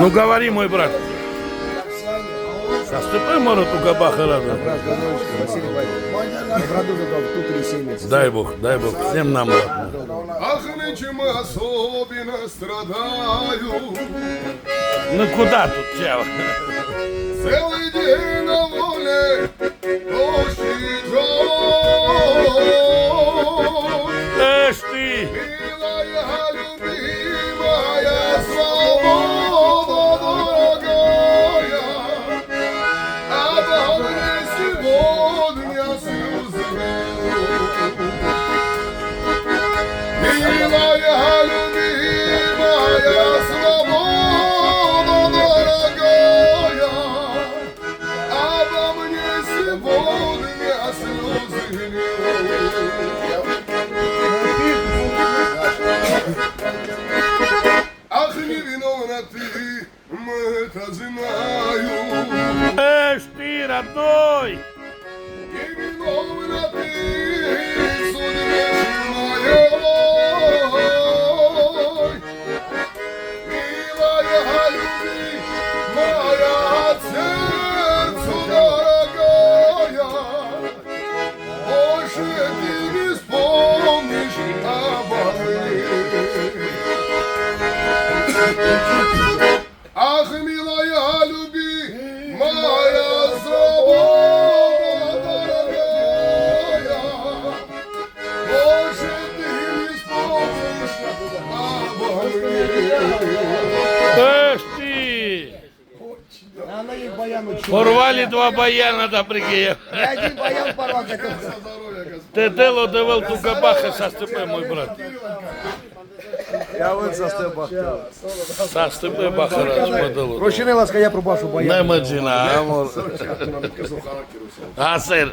Ну говори, мой брат. Василий Валерьевич. Доброду задал, тут ресенец. Дай Бог, дай Бог, всем нам. Ах, ничем особенно страдаю. Ну куда тут тебя? Целый день на воле, это знаю. Эш ты, родной! Ах, Порвали два баяна до прикиев. Я один баян порвал. Те дело довел тука баха, заступи, мой брат. Я вон застебав. Заступи баха, розподолу. Прощини, ласка, я пробачу баян. Не меджина, а усього. А сир.